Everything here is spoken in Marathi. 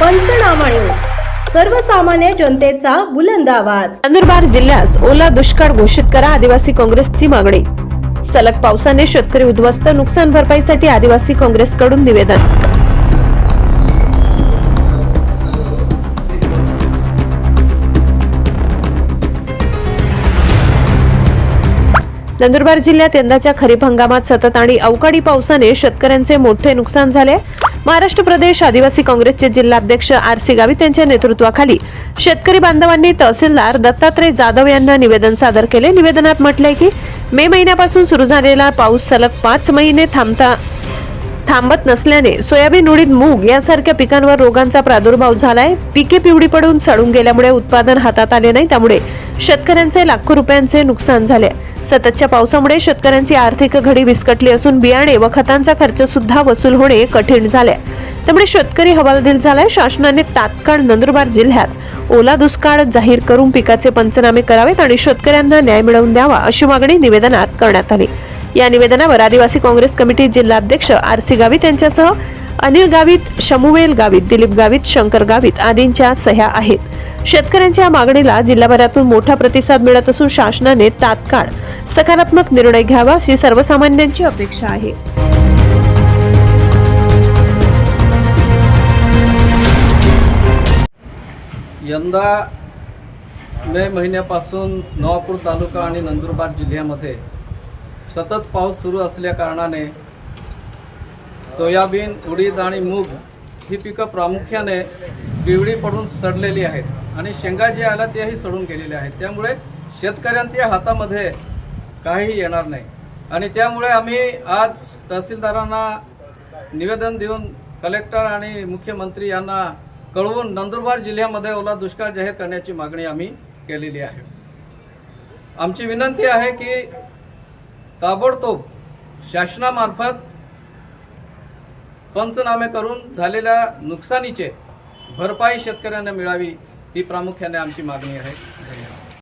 पंचनामा न्यूज. सर्वसामान्य जनतेचा बुलंद आवाज. नंदुरबार जिल्ह्यास ओला दुष्काळ घोषित करा आदिवासी काँग्रेसची मागणी. सलग पावसाने शेतकरी उद्ध्वस्त नुकसान भरपाईसाठी आदिवासी काँग्रेसकडून निवेदन. नंदुरबार जिल्ह्यात यंदाच्या खरीप हंगामात सतत आणि अवकाळी पावसाने शेतकऱ्यांचे मोठे नुकसान झाले. महाराष्ट्र प्रदेश आदिवासी काँग्रेसचे जिल्हाध्यक्ष आर सी गावित यांच्या नेतृत्वाखाली शेतकरी बांधवांनी तहसीलदार दत्तात्रय जाधव यांना निवेदन सादर केले. निवेदनात म्हटलंय की मे महिन्यापासून सुरू झालेला पाऊस सलग पाच महिने थांबता थांबत नसल्याने सोयाबीन उडीद मूग यासारख्या पिकांवर रोगांचा प्रादुर्भाव झालाय. पिके पिवळी पडून सडून गेल्यामुळे उत्पादन हातात आले नाही त्यामुळे शेतकऱ्यांचे लाखो रुपयांचे नुकसान झाले. सततच्या पावसामुळे शेतकऱ्यांची आर्थिक घडी विस्कटली असून बियाणे व खतांचा खर्च सुद्धा वसूल होणे कठीण झाले. त्यामुळे शेतकरी हवालदिल झालाय. शासनाने तात्काळ नंदुरबार जिल्ह्यात ओला दुष्काळ जाहीर करून पिकाचे पंचनामे करावेत आणि शेतकऱ्यांना न्याय मिळवून द्यावा अशी मागणी निवेदनात करण्यात आली. या निवेदनावर आदिवासी काँग्रेस कमिटी जिल्हाध्यक्ष आर सी गावित यांच्यासह अनिल गावित शमुवेल गावित दिलीप गावित शंकर गावित आदींच्या सह्या आहेत. शेतकऱ्यांच्या या मागणीला जिल्हाभरातून मोठा प्रतिसाद मिळत असून शासनाने तात्काळ सकारात्मक निर्णय घ्यावा अशी सर्वसामान्यांची अपेक्षा आहे. यंदा मे महिन्यापासून नवापूर तालुका आणि नंदुरबार जिल्ह्यामध्ये सतत पाऊस सुरू असल्याकारणाने सोयाबीन उडीद आणि मूग ही पिकं प्रामुख्याने पिवळी पडून सडलेली आहेत आणि शेंगा जे आल्या त्याही सडून गेलेल्या आहेत. त्यामुळे शेतकऱ्यांच्या हातामध्ये काही येणार नाही. आणि त्यामुळे आम्ही आज तहसीलदारांना निवेदन देऊन कलेक्टर आणि मुख्यमंत्री यांना कळवून नंदुरबार जिल्ह्यामध्ये ओला दुष्काळ जाहीर करण्याची मागणी आम्ही केलेली आहे. आमची विनंती आहे की ताबडतोब शासनामार्फत पंचनामे करून झालेल्या नुकसानीचे भरपाई शेतकऱ्यांना मिळावी ही प्रामुख्याने आमची मागणी आहे.